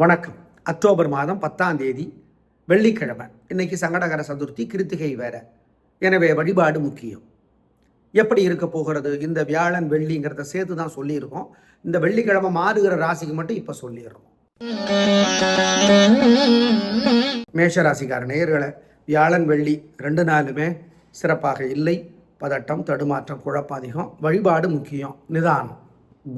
வணக்கம். அக்டோபர் மாதம் பத்தாம் தேதி வெள்ளிக்கிழமை. இன்னைக்கு சங்கடகர சதுர்த்தி கிருத்திகை வேற. எனவே வழிபாடு முக்கியம். எப்படி இருக்க போகிறது? இந்த வியாழன் வெள்ளிங்கிறத சேர்த்து தான் சொல்லியிருக்கோம். இந்த வெள்ளிக்கிழமை மாறுகிற ராசிக்கு மட்டும் இப்போ சொல்லிடுறோம். மேஷராசிக்கார நேயர்களை வியாழன் வெள்ளி ரெண்டு நாளுமே சிறப்பாக இல்லை. பதட்டம் தடுமாற்றம் குழப்பம் அதிகம். வழிபாடு முக்கியம். நிதானம்.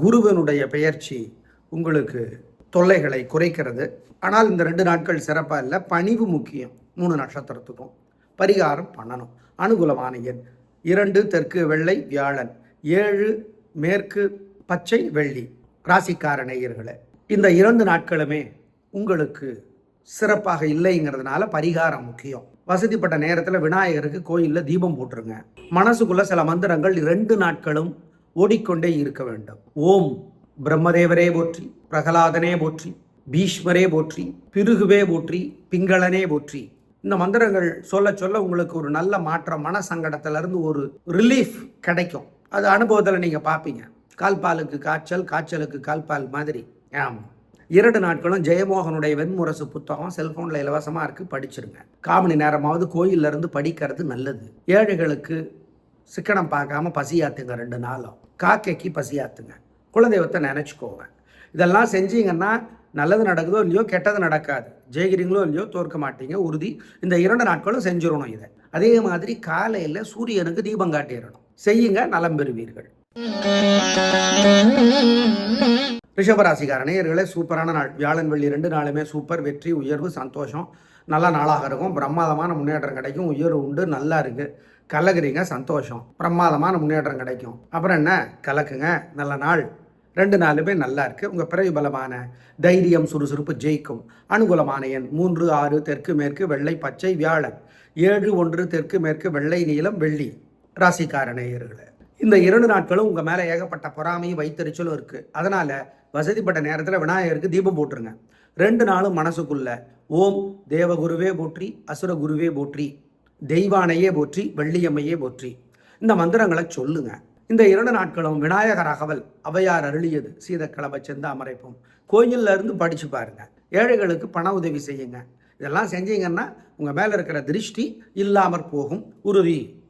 குருவனுடைய பெயர்ச்சி உங்களுக்கு தொல்லைகளை குறைக்கிறது. ஆனால் இந்த ரெண்டு நாட்கள் சிறப்பாக இல்லை. பணிவு முக்கியம். மூணு நட்சத்திரத்துக்கும். பரிகாரம் பண்ணணும். அனுகூலமான எண். இரண்டு தெற்கு வெள்ளை வியாழன். ஏழு மேற்கு பச்சை வெள்ளி. ராசிக்கார நேயர்களே இந்த இரண்டு நாட்களுமே உங்களுக்கு சிறப்பாக இல்லைங்கிறதுனால பரிகாரம் முக்கியம். வசதிப்பட்ட நேரத்தில் விநாயகருக்கு கோயிலில் தீபம் போட்டுருங்க. மனசுக்குள்ள சில மந்திரங்கள் ரெண்டு நாட்களும் ஓடிக்கொண்டே இருக்க வேண்டும். ஓம். பிரம்மதேவரே போற்றி பிரகலாதனே போற்றி பீஷ்மரே போற்றி பிருகுவே போற்றி பிங்களனே போற்றி. இந்த மந்திரங்கள் சொல்ல சொல்ல உங்களுக்கு ஒரு நல்ல மாற்றம் மன சங்கடத்திலிருந்து ஒரு ரிலீஃப் கிடைக்கும். அது அனுபவத்தில் நீங்கள் பார்ப்பீங்க கால்பாலுக்கு காய்ச்சல் காய்ச்சலுக்கு கால்பால் மாதிரி. ஆமாம் இரண்டு நாட்களும் ஜெயமோகனுடைய வெண்முரசு புத்தகம் செல்போனில் இலவசமாக இருக்குது படிச்சிருங்க. காமணி நேரமாவது கோயிலிருந்து படிக்கிறது நல்லது. ஏழைகளுக்கு சிக்கனம் பார்க்காம பசியாத்துங்க ரெண்டு நாளும். காக்கைக்கு பசியாத்துங்க. குலதெய்வத்தை நினச்சிக்கோங்க இதெல்லாம் செஞ்சீங்கன்னா நல்லது நடக்குதோ இல்லையோ கெட்டது நடக்காது. ஜெயிக்கிறீங்களோ இல்லையோ தோற்க மாட்டீங்க உறுதி. இந்த இரண்டு நாட்களும் செஞ்சிடணும் இதை. அதே மாதிரி காலையில் சூரியனுக்கு தீபம் காட்டிடணும். செய்யுங்க நலம் பெறுவீர்கள். ரிஷபராசிக்கார நேயர்களே சூப்பரான நாள். வியாழன் வெள்ளி ரெண்டு நாளுமே சூப்பர். வெற்றி உயர்வு சந்தோஷம். நல்ல நாளாக இருக்கும். பிரமாதமான முன்னேற்றம் கிடைக்கும். உயர்வு உண்டு நல்லா இருக்கு. கலகுறீங்க சந்தோஷம். பிரமாதமான முன்னேற்றம் கிடைக்கும். அப்புறம் என்ன? கலக்குங்க. நல்ல நாள். ரெண்டு நாளுமே நல்லா இருக்குது உங்கள் பிறகு பலமான தைரியம் சுறுசுறுப்பு ஜெயிக்கும். அனுகூலமான எண் மூன்று ஆறு தெற்கு மேற்கு வெள்ளை பச்சை வியாழன். ஏழு ஒன்று தெற்கு மேற்கு வெள்ளை நீளம் வெள்ளி. ராசிக்கார நேயர்களே இந்த இரண்டு நாட்களும் உங்கள் மேலே ஏகப்பட்ட பொறாமையும் வைத்தறிச்சலும் இருக்குது அதனால் வசதிப்பட்ட நேரத்தில் விநாயகருக்கு தீபம் போட்டுருங்க. ரெண்டு நாளும் மனசுக்குள்ள ஓம் தேவகுருவே போற்றி அசுர குருவே போற்றி. தெய்வானையே போற்றி வெள்ளியம்மையே போற்றி. இந்த மந்திரங்களை சொல்லுங்க. இந்த இரண்டு நாட்களும் விநாயகர் அகவல் அவையார் அருளியது. சீதக்கிழமை செந்தாமரைப்பும் கோயில்ல இருந்து படித்து பாருங்க. ஏழைகளுக்கு பண உதவி செய்யுங்க. இதெல்லாம் செஞ்சீங்கன்னா உங்கள் மேலே இருக்கிற திருஷ்டி இல்லாமற் போகும். உறுதி.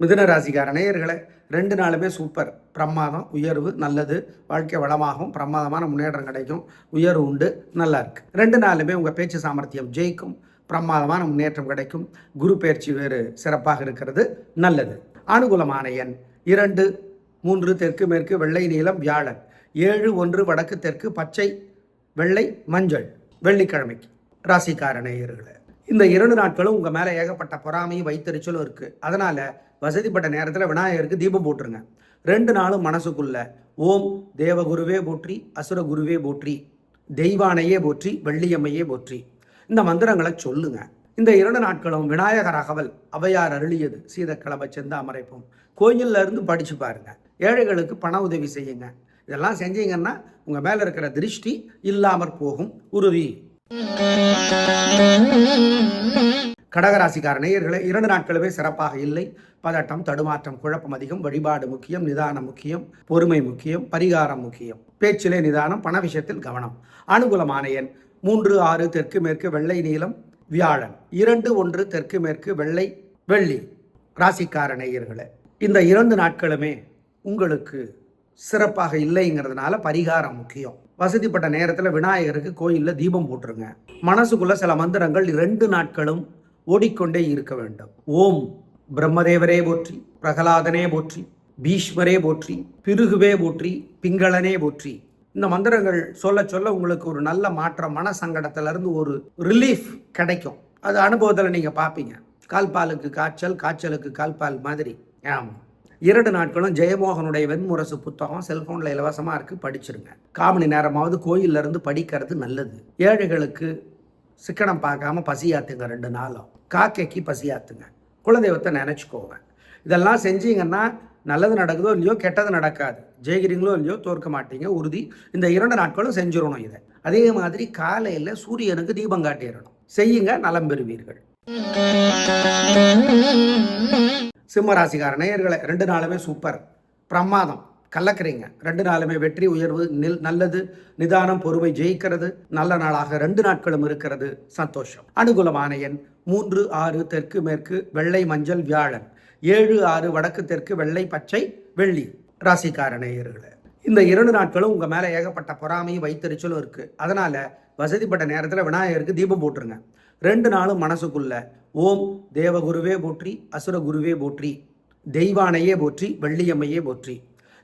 மிதுன ராசிக்கார நேயர்களை ரெண்டு நாளுமே சூப்பர். பிரமாதம் உயர்வு நல்லது. வாழ்க்கை வளமாகும். பிரமாதமான முன்னேற்றம் கிடைக்கும். உயர்வு உண்டு நல்லா இருக்கு. ரெண்டு நாளுமே உங்கள் பேச்சு சாமர்த்தியம் ஜெயிக்கும். பிரமாதமான முன்னேற்றம் கிடைக்கும். குரு பயிற்சி வேறு சிறப்பாக இருக்கிறது நல்லது. அனுகூலமான எண் இரண்டு மூன்று தெற்கு மேற்கு வெள்ளை நீளம் வியாழன். ஏழு ஒன்று வடக்கு தெற்கு பச்சை வெள்ளை மஞ்சள் வெள்ளிக்கிழமைக்கு. ராசிக்கார நேயர்களை. இந்த இரண்டு நாட்களும் உங்கள் மேலே ஏகப்பட்ட பொறாமையும் வைத்தறிச்சலும் இருக்குது அதனால் வசதிப்பட்ட நேரத்தில் விநாயகருக்கு தீபம் போட்டுருங்க. ரெண்டு நாளும் மனசுக்குள்ள ஓம் தேவகுருவே போற்றி அசுர குருவே போற்றி தெய்வானையே போற்றி வெள்ளியம்மையே போற்றி. இந்த மந்திரங்களை சொல்லுங்க. இந்த இரண்டு நாட்களும் விநாயகர் அகவல் அவையார் அருளியது சீதக்கிழமை செந்த அமரைப்போம். கோயில்ல இருந்து படிச்சு பாருங்க. ஏழைகளுக்கு பண உதவி செய்யுங்க. இதெல்லாம் செஞ்சீங்கன்னா உங்கள் மேலே இருக்கிற திருஷ்டி இல்லாமற் போகும். உறுதி. கடகராசிக்கார நேயர்களே இரண்டு நாட்களுமே சிறப்பாக இல்லை. பதட்டம் தடுமாற்றம் குழப்பம் அதிகம். வழிபாடு முக்கியம் நிதானம் முக்கியம் பொறுமை முக்கியம் பரிகாரம் முக்கியம். பேச்சிலே நிதானம் பண விஷயத்தில் கவனம். அனுகூலமான எண் மூன்று ஆறு தெற்கு மேற்கு வெள்ளை நீளம் வியாழன். இரண்டு ஒன்று தெற்கு மேற்கு வெள்ளை வெள்ளி. ராசிக்கார நேயர்களே இந்த இரண்டு நாட்களுமே உங்களுக்கு சிறப்பாக இல்லைங்கிறதுனால பரிகாரம் முக்கியம். வசதிப்பட்ட நேரத்தில் விநாயகருக்கு கோயிலில் தீபம் போட்டுருங்க. மனசுக்குள்ள சில மந்திரங்கள் ரெண்டு நாட்களும் ஓடிக்கொண்டே இருக்க வேண்டும். ஓம் பிரம்மதேவரே போற்றி பிரகலாதனே போற்றி பீஷ்மரே போற்றி பிருகுவே போற்றி பிங்களனே போற்றி. இந்த மந்திரங்கள் சொல்ல சொல்ல உங்களுக்கு ஒரு நல்ல மாற்றம் மன சங்கடத்திலிருந்து ஒரு ரிலீஃப் கிடைக்கும். அது அனுபவத்தில் நீங்கள் பார்ப்பீங்க கால்பாலுக்கு காய்ச்சல் காய்ச்சலுக்கு கால்பால் மாதிரி. ஆமாம் இரண்டு நாட்களும் ஜெயமோகனுடைய வெண்முரசு புத்தகம் செல்போனில் இலவசமாக இருக்குது படிச்சிருங்க. காமணி நேரமாவது கோயில்ல இருந்து படிக்கிறது நல்லது. ஏழைகளுக்கு சிக்கனம் பார்க்காம பசியாத்துங்க ரெண்டு நாளும். காக்கைக்கு பசியாத்துங்க. குலதெய்வத்தை நினச்சிக்கோங்க. இதெல்லாம் செஞ்சீங்கன்னா நல்லது நடக்குதோ இல்லையோ கெட்டது நடக்காது. ஜெயிக்கிறீங்களோ இல்லையோ தோற்க மாட்டீங்க உறுதி. இந்த இரண்டு நாட்களும் செஞ்சிடணும் இதை. அதே மாதிரி காலையில் சூரியனுக்கு தீபம் காட்டிடணும். செய்யுங்க நலம் பெறுவீர்கள். சிம்மராசிகார நேயர்களை ரெண்டு நாளுமே சூப்பர் பிரமாதம். கலக்கிறீங்க. ரெண்டு நாளுமே வெற்றி உயர்வு நில் நல்லது நிதானம் பொறுமை ஜெயிக்கிறது. நல்ல நாளாக ரெண்டு நாட்களும் இருக்கிறது. சந்தோஷம். அனுகூலமான எண் மூன்று ஆறு தெற்கு மேற்கு வெள்ளை மஞ்சள் வியாழன். ஏழு ஆறு வடக்கு தெற்கு வெள்ளை பச்சை வெள்ளி. ராசிக்கார நேயர்களே இந்த இரண்டு நாட்களும் உங்கள் மேலே ஏகப்பட்ட பொறாமையும் வைத்தறிச்சலும் இருக்குது அதனால் வசதிப்பட்ட நேரத்தில் விநாயகருக்கு தீபம் போட்டுருங்க. ரெண்டு நாளும் மனசுக்குள்ள ஓம் தேவகுருவே போற்றி அசுரகுருவே போற்றி தெய்வானையே போற்றி வெள்ளியம்மையே போற்றி.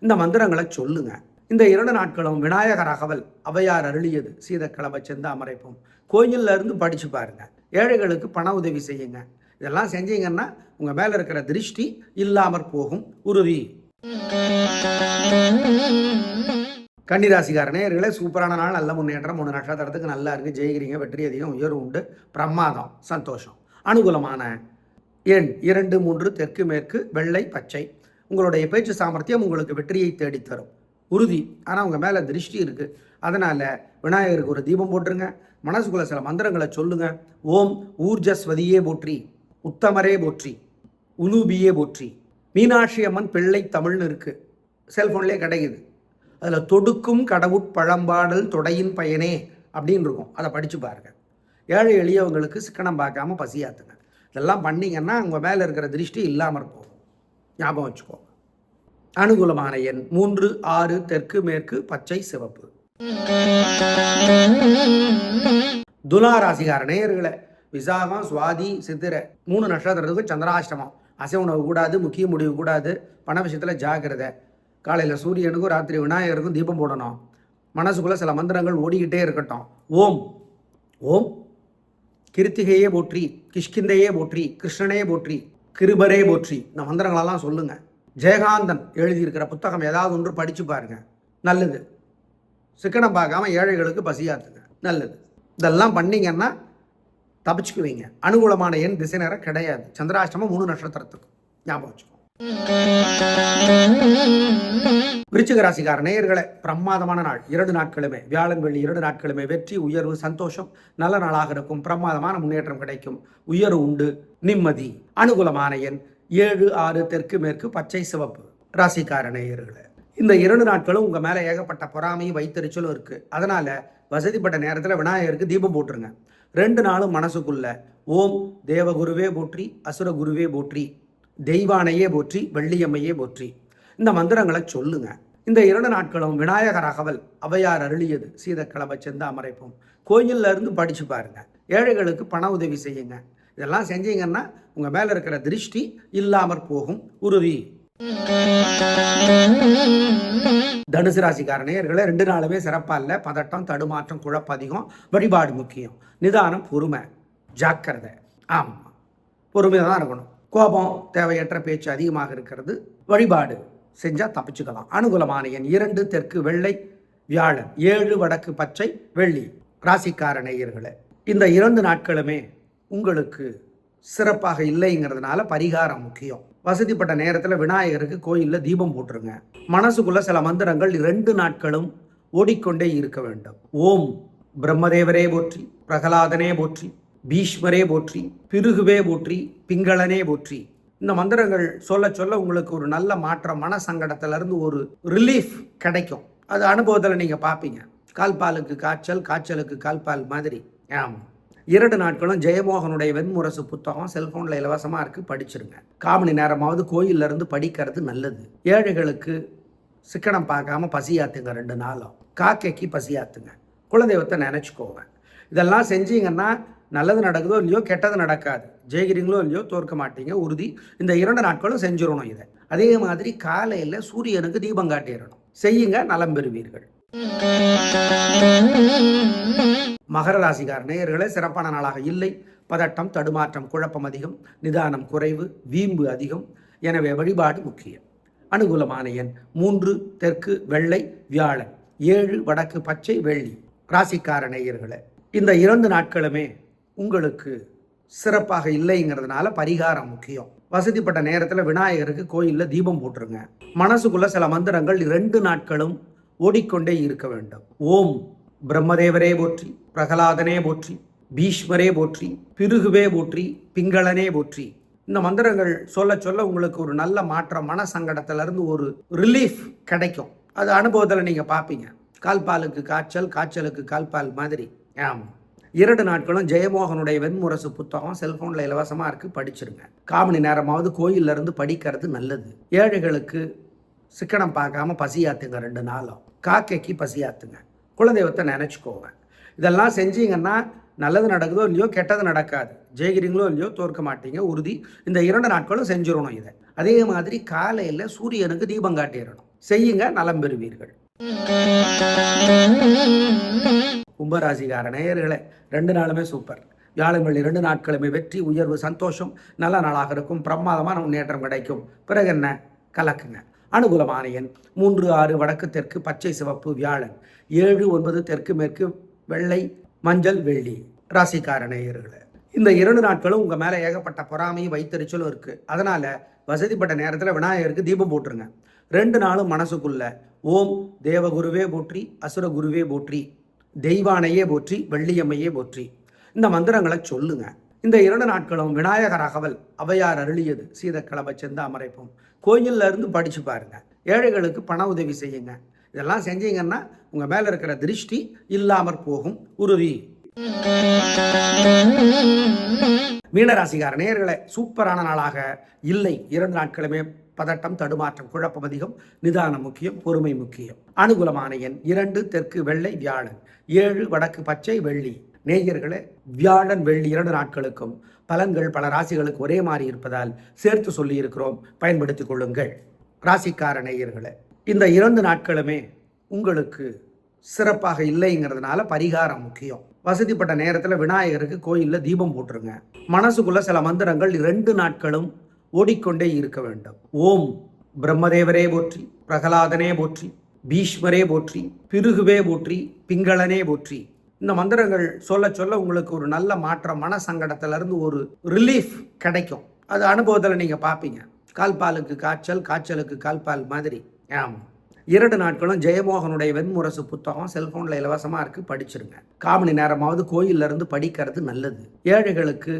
இந்த மந்திரங்களை சொல்லுங்க. இந்த இரண்டு நாட்களும் விநாயகர் அகவல் அவையார் அருளியது. சீதக்கிழமை செந்து அமரைப்போம். கோயில்ல இருந்து படித்து பாருங்க. ஏழைகளுக்கு பண உதவி செய்யுங்க. இதெல்லாம் செஞ்சீங்கன்னா உங்கள் மேலே இருக்கிற திருஷ்டி இல்லாமற் போகும். உறுதி. கன்னிராசிக்கார நேயர்களே சூப்பரான நாள். நல்ல முன்னேற்றம். மூணு நட்சத்திரத்துக்கு நல்லா இருக்கு. ஜெயிக்கிறீங்க வெற்றி அதிகம் உயர்வு உண்டு. பிரமாதம். சந்தோஷம். அனுகூலமான. எண் இரண்டு மூன்று தெற்கு மேற்கு வெள்ளை பச்சை. உங்களுடைய பேச்சு சாமர்த்தியம் உங்களுக்கு வெற்றியை தேடித்தரும். உறுதி. ஆனால் உங்கள் மேலே திருஷ்டி இருக்குது அதனால் விநாயகருக்கு ஒரு தீபம் போட்டுருங்க. மனசுக்குள்ளே சில மந்திரங்களை சொல்லுங்க. ஓம் ஊர்ஜஸ்வதியே போற்றி. உத்தமரே போற்றி. உலூபியே போற்றி. மீனாட்சி அம்மன் பிள்ளை தமிழ்னு இருக்குது செல்ஃபோன்லேயே கிடைக்குது. அதில் தொடுக்கும் கடவுட் பழம்பாடல் தொடையின் பயனே அப்படின்னு இருக்கும். அதை படித்து பாருங்கள் ஏழை எளியவங்களுக்கு சிக்கனம் பார்க்காம பசியாத்துங்க. இதெல்லாம் பண்ணிங்கன்னா உங்கள் மேலே இருக்கிற திருஷ்டி இல்லாமல் போகும் ஞாபகம் வச்சுக்கோங்க அனுகூலமான எண் மூன்று ஆறு தெற்கு மேற்கு பச்சை சிவப்பு. துலா ராசிகார நேயர்களே விசாகம் சுவாதி சித்திரை மூணு நட்சத்திரத்துக்கு சந்திராஷ்டமம். அசை உணவு கூடாது முக்கிய முடிவு கூடாது பண விஷயத்தில் ஜாக்கிரதை. காலையில் சூரியனுக்கும் ராத்திரி விநாயகருக்கும் தீபம் போடணும். மனசுக்குள்ளே சில மந்திரங்கள் ஓடிக்கிட்டே இருக்கட்டும். ஓம். ஓம். கிருத்திகையே போற்றி கிஷ்கிந்தையே போற்றி கிருஷ்ணனே போற்றி கிருபரே போற்றி. இந்த மந்திரங்களெல்லாம் சொல்லுங்க. ஜெயகாந்தன் எழுதியிருக்கிற புத்தகம் ஏதாவது ஒன்று படித்து பாருங்க. நல்லது. சிக்கனம் பார்க்காம ஏழைகளுக்கு பசியாத்துங்க. நல்லது. இதெல்லாம் பண்ணீங்கன்னா தப்பிச்சுக்குவீங்க. அனுகூலமான எண் திசை நேரம் கிடையாது. சந்திராஷ்டமம் மூணு நட்சத்திரத்துக்கு ஞாபகம் வச்சுக்கோங்க விருச்சிக ராசிக்கார நேயர்களே பிரமாதமான நாள். இரண்டு நாட்களுமே வியாழன் வெள்ளி இரண்டு நாட்களுமே வெற்றி உயர்வு சந்தோஷம் நல்ல நாளாக இருக்கும். பிரமாதமான முன்னேற்றம் கிடைக்கும். உயர்வு உண்டு நிம்மதி அனுகூலமான எண். ஏழு ஆறு தெற்கு மேற்கு பச்சை சிவப்பு. ராசிக்கார நேயர்களே இந்த இரண்டு நாட்களும் உங்கள் மேலே ஏகப்பட்ட பொறாமையும் வைத்தறிச்சலும் இருக்குது அதனால் வசதிப்பட்ட நேரத்தில் விநாயகருக்கு தீபம் போட்டுருங்க. ரெண்டு நாளும் மனசுக்குள்ள ஓம் தேவகுருவே போற்றி அசுர குருவே போற்றி. தெய்வானையே போற்றி வெள்ளியம்மையே போற்றி. இந்த மந்திரங்களை சொல்லுங்க. இந்த இரண்டு நாட்களும் விநாயகர் அகவல் அவையார் அருளியது. சீதக்கிழமை செந்து அமரைப்போம். கோயில்ல இருந்து படித்து பாருங்க. ஏழைகளுக்கு பண உதவி செய்யுங்க. இதெல்லாம் செஞ்சீங்கன்னா உங்கள் மேலே இருக்கிற திருஷ்டி இல்லாமற் போகும். உறுதி. தனுசு ராசிக்கார ரெண்டு நாளுமே சிறப்பாக இல்லை. பதட்டம் தடுமாற்றம் குழப்பம் அதிகம் வழிபாடு முக்கியம். நிதானம் பொறுமை. ஜாக்கிரதை. ஆமாம் பொறுமையாக தான் இருக்கணும். கோபம் தேவையற்ற பேச்சு அதிகமாக இருக்கிறது. வழிபாடு செஞ்சால் தப்பிச்சுக்கலாம். அனுகூலமான எண் இரண்டு தெற்கு வெள்ளை வியாழன். ஏழு வடக்கு பச்சை வெள்ளி. ராசிக்கார நேயர்களே இந்த இரண்டு நாட்களுமே உங்களுக்கு சிறப்பாக இல்லைங்கிறதுனால பரிகாரம் முக்கியம். வசதிப்பட்ட நேரத்தில் விநாயகருக்கு கோயிலில் தீபம் போட்டுருங்க. மனசுக்குள்ள சில மந்திரங்கள் ரெண்டு நாட்களும் ஓடிக்கொண்டே இருக்க வேண்டும். ஓம் பிரம்மதேவரே போற்றி பிரகலாதனே போற்றி பீஷ்மரே போற்றி பிருகுவே போற்றி பிங்களனே போற்றி. இந்த மந்திரங்கள் சொல்ல சொல்ல உங்களுக்கு ஒரு நல்ல மாற்றம் மன சங்கடத்திலிருந்து ஒரு ரிலீஃப் கிடைக்கும். அது அனுபவத்தில் நீங்கள் பார்ப்பீங்க கால்பாலுக்கு காய்ச்சல் காய்ச்சலுக்கு கால்பால் மாதிரி. ஆமாம் இரண்டு நாட்களும் ஜெயமோகனுடைய வெண்முரசு புத்தகம் செல்போனில் இலவசமாக இருக்குது படிச்சிருங்க. காமணி நேரமாவது கோயில்ல இருந்து படிக்கிறது நல்லது. ஏழைகளுக்கு சிக்கனம் பார்க்காம பசியாத்துங்க ரெண்டு நாளும். காக்கைக்கு பசியாத்துங்க. குலதெய்வத்தை நினச்சிக்கோங்க. இதெல்லாம் செஞ்சீங்கன்னா நல்லது நடக்குதோ இல்லையோ கெட்டது நடக்காது. ஜெயிக்கிறீங்களோ இல்லையோ தோற்க மாட்டீங்க உறுதி. இந்த இரண்டு நாட்களும் செஞ்சிடணும் இதை. அதே மாதிரி காலையில் சூரியனுக்கு தீபம் காட்டிடணும். செய்யுங்க நலம் பெறுவீர்கள். மகர ராசிக்கார நேயர்களே சிறப்பான நாளாக இல்லை. பதட்டம் தடுமாற்றம் குழப்பம் அதிகம். நிதானம் குறைவு வீம்பு அதிகம். எனவே வழிபாடு முக்கியம். அனுகூலமான எண் மூன்று தெற்கு வெள்ளை வியாழன். ஏழு வடக்கு பச்சை வெள்ளி. ராசிக்கார நேயர்களே இந்த இரண்டு நாட்களுமே உங்களுக்கு சிறப்பாக இல்லைங்கிறதுனால பரிகாரம் முக்கியம். வசதிப்பட்ட நேரத்தில் விநாயகருக்கு கோயிலில் தீபம் போட்டுருங்க. மனசுக்குள்ள சில மந்திரங்கள் ரெண்டு நாட்களும் ஓடிக்கொண்டே இருக்க வேண்டும். ஓம் பிரம்மதேவரே போற்றி பிரகலாதனே போற்றி பீஷ்மரே போற்றி பிருகுவே போற்றி பிங்களனே போற்றி. இந்த மந்திரங்கள் சொல்ல சொல்ல உங்களுக்கு ஒரு நல்ல மாற்றம் மன சங்கடத்திலிருந்து ஒரு ரிலீஃப் கிடைக்கும். அது அனுபவத்தில் நீங்கள் பார்ப்பீங்க கால்பாலுக்கு காய்ச்சல் காய்ச்சலுக்கு கால்பால் மாதிரி. ஆமாம் இரண்டு நாட்களும் ஜெயமோகனுடைய வெண்முரசு புத்தகம் செல்போனில் இலவசமாக இருக்குது படிச்சிருங்க. கால் மணி நேரமாவது கோயில்ல இருந்து படிக்கிறது நல்லது. ஏழைகளுக்கு சிக்கனம் பார்க்காம பசியாத்துங்க ரெண்டு நாளும். காக்கைக்கு பசியாத்துங்க. குலதெய்வத்தை நினச்சிக்கோங்க. இதெல்லாம் செஞ்சீங்கன்னா நல்லது நடக்குதோ இல்லையோ கெட்டது நடக்காது. ஜெயிக்கிறீங்களோ இல்லையோ தோற்க மாட்டீங்க உறுதி. இந்த இரண்டு நாட்களும் செஞ்சிடணும் இதை. அதே மாதிரி காலையில் சூரியனுக்கு தீபம் காட்டிடணும். செய்யுங்க நலம் பெறுவீர்கள். கும்பராசிகார நேயர்களே ரெண்டு நாளுமே சூப்பர் வியாழங்கள் இரண்டு ரெண்டு நாட்களுமே வெற்றி உயர்வு சந்தோஷம். நல்ல நாளாக இருக்கும். பிரமாதமான முன்னேற்றம் கிடைக்கும். பிறகு என்ன? கலக்குங்க. அனுகூலமான எண் மூன்று ஆறு வடக்கு தெற்கு பச்சை சிவப்பு வியாழன். ஏழு ஒன்பது தெற்கு மேற்கு வெள்ளை மஞ்சள் வெள்ளி. ராசிக்கார நேயர்களே இந்த இரண்டு நாட்களும் உங்கள் மேலே ஏகப்பட்ட பொறாமையும் வைத்தறிச்சலும் இருக்குது அதனால் வசதிப்பட்ட நேரத்தில் விநாயகருக்கு தீபம் போட்டுருங்க. ரெண்டு நாளும் மனசுக்குள்ள ஓம் தேவகுருவே போற்றி அசுரகுருவே போற்றி தெய்வானையே போற்றி வெள்ளியம்மையே போற்றி. இந்த மந்திரங்களை சொல்லுங்க. இந்த இரண்டு நாட்களும் விநாயகர் அகவல் அவையார் அருளியது சீதக்கிழமை செந்தாமரைப்போம் கோயில்ல இருந்து படிச்சு பாருங்க. ஏழைகளுக்கு பண உதவி செய்யுங்க. இதெல்லாம் செஞ்சீங்கன்னா உங்க மேல இருக்கிற திருஷ்டி இல்லாமற் போகும். உறுதி. மீனராசிகார நேயர்களே சூப்பரான நாளாக. இல்லை இரண்டு நாட்களுமே பதட்டம் தடுமாற்றம் குழப்பம் அதிகம் நிதானம் முக்கியம் பொறுமை முக்கியம். அனுகூலமான எண் இரண்டு தெற்கு வெள்ளை வியாழன். ஏழு வடக்கு பச்சை வெள்ளி. நேயர்களே வியாழன் வெள்ளி இரண்டு நாட்களுக்கும் பலன்கள் பல ராசிகளுக்கு ஒரே மாதிரி இருப்பதால் சேர்த்து சொல்லியிருக்கிறோம். பயன்படுத்திக் கொள்ளுங்கள். ராசிக்கார நேயர்களே இந்த இரண்டு நாட்களுமே உங்களுக்கு சிறப்பாக இல்லைங்கிறதுனால பரிகாரம் முக்கியம். வசதிப்பட்ட நேரத்தில் விநாயகருக்கு கோயிலில் தீபம் போட்டுருங்க. மனசுக்குள்ள சில மந்திரங்கள் ரெண்டு நாட்களும் ஓடிக்கொண்டே இருக்க வேண்டும். ஓம் பிரம்மதேவரே போற்றி பிரகலாதனே போற்றி பீஷ்மரே போற்றி பிருகுவே போற்றி பிங்களனே போற்றி. இந்த மந்திரங்கள் சொல்ல சொல்ல உங்களுக்கு ஒரு நல்ல மாற்றம் மன சங்கடத்திலிருந்து ஒரு ரிலீஃப் கிடைக்கும். அது அனுபவத்தில் நீங்கள் பார்ப்பீங்க கால்பாலுக்கு காய்ச்சல் காய்ச்சலுக்கு கால்பால் மாதிரி. ஆமாம் இரண்டு நாட்களும் ஜெயமோகனுடைய வெண்முரசு புத்தகம் செல்போனில் இலவசமாக இருக்குது படிச்சிருங்க. கால் மணி நேரமாவது கோயிலிருந்து படிக்கிறது நல்லது. ஏழைகளுக்கு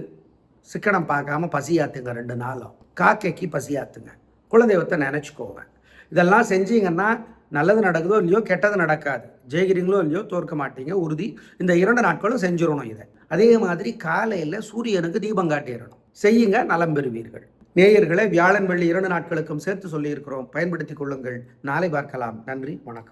சிக்கனம் பார்க்காம பசியாத்துங்க ரெண்டு நாளும். காக்கைக்கு பசியாத்துங்க. குலதெய்வத்தை நினச்சிக்கோங்க. இதெல்லாம் செஞ்சீங்கன்னா நல்லது நடக்குதோ இல்லையோ கெட்டது நடக்காது. ஜெயிக்கிறீங்களோ இல்லையோ தோற்க மாட்டீங்க உறுதி. இந்த இரண்டு நாட்களும் செஞ்சிடணும் இதை. அதே மாதிரி காலையில் சூரியனுக்கு தீபம் காட்டிடணும். செய்யுங்க நலம் பெறுவீர்கள். நேயர்களை வியாழன் வெள்ளி இரண்டு நாட்களுக்கும் சேர்த்து சொல்லியிருக்கிறோம். பயன்படுத்திக் கொள்ளுங்கள். நாளை பார்க்கலாம். நன்றி வணக்கம்.